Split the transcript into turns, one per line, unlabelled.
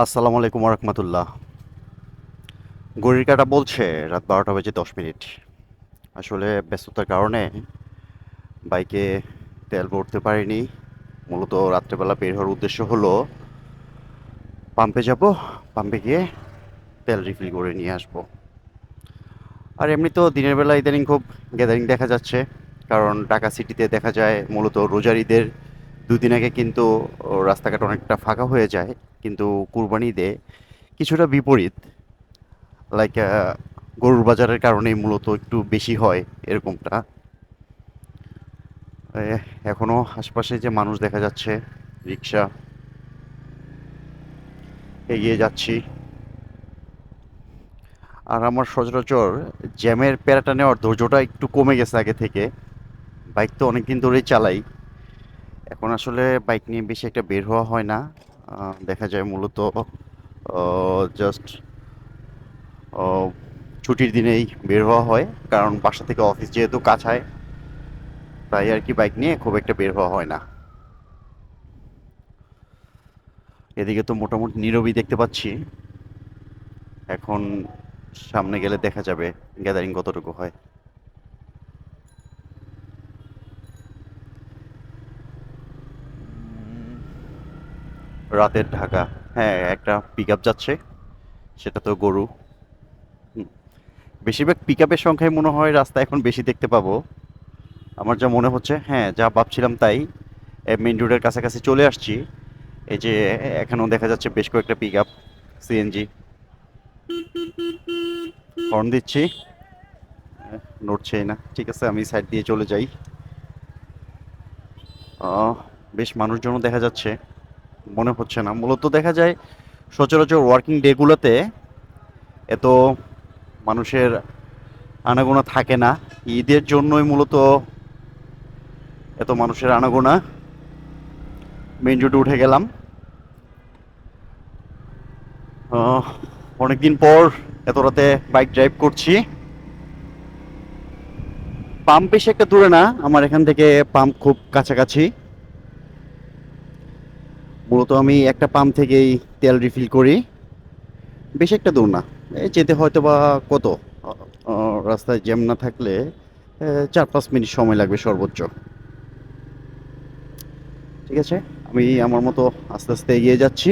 আসসালামু আলাইকুম রহমতুল্লাহ ঘড়ির কাটা বলছে, রাত বারোটা বেজে দশ মিনিট। আসলে ব্যস্ততার কারণে বাইকে তেল ভরতে পারিনি। মূলত রাত্রেবেলা বের হওয়ার উদ্দেশ্য হলো পাম্পে যাব পাম্পে গিয়ে তেল রিফিল করে নিয়ে আসব। আর এমনি তো দিনের বেলা ইদানিং খুব গ্যাদারিং দেখা যাচ্ছে, কারণ ঢাকা সিটিতে দেখা যায় মূলত রোজার ঈদের দুদিন আগে কিন্তু রাস্তাঘাট অনেকটা ফাঁকা হয়ে যায় কিন্তু কুরবানি ঈদে কিছুটা বিপরীত। লাইক গরুর বাজারের কারণেই মূলত একটু বেশি হয় এরকমটা। এ, এখনও আশপাশে যে মানুষ দেখা যাচ্ছে রিক্সা এগিয়ে যাচ্ছি। আর আমার সচরাচর জ্যামের প্যারাটা নেওয়ার ধৈর্যটা একটু কমে গেছে আগে থেকে। বাইক তো অনেকদিন ধরেই চালাই। এখন আসলে বাইক নিয়ে বেশি একটা বের হওয়া হয় না। দেখা যায় মূলত জাস্ট ছুটির দিনেই বের হওয়া হয়। কারণ বাসা থেকে অফিস যেহেতু কাছায়, তাই আর কি বাইক নিয়ে খুব একটা বের হওয়া হয় না। এদিকে তো মোটামুটি নীরবই দেখতে পাচ্ছি। এখন সামনে গেলে দেখা যাবে গ্যাদারিং কতটুকু হয়। রাতের ঢাকা। হ্যাঁ একটা পিক আপ যাচ্ছে। সেটা তো গরু। বেশিরভাগ পিক আপের সংখ্যায় মনে হয় রাস্তা এখন বেশি দেখতে পাবো। আমার যা মনে হচ্ছে হ্যাঁ যা ভাবছিলাম তাই। মেন রোডের কাছাকাছি চলে আসছি। এই যে এখানেও দেখা যাচ্ছে বেশ কয়েকটা পিক আপ সিএনজি হর্ন দিচ্ছি। আহ, নড়ছেই না। ঠিক আছে আমি সাইড দিয়ে চলে যাই। বেশ মানুষজনও দেখা যাচ্ছে। মনে হচ্ছে না। মূলত দেখা যায় সচরাচর ওয়ার্কিং ডেগুলোতে এত মানুষের আনাগোনা থাকে না। ঈদের জন্যই মূলত এত মানুষের আনাগোনা। মেইন রোডে উঠে গেলাম। অনেকদিন পর এত রাতে বাইক ড্রাইভ করছি। পাম্প বেশি একটা দূরে না, আমার এখান থেকে পাম্প খুব কাছাকাছি। মূলত আমি একটা পাম্প থেকেই তেল রিফিল করি। বেশি একটা দূর না। এই যেতে হয়তো বা কত রাস্তায় জ্যাম না থাকলে চার পাঁচ মিনিট সময় লাগবে সর্বোচ্চ। ঠিক আছে? আমি আমার মতো আস্তে আস্তে এগিয়ে যাচ্ছি।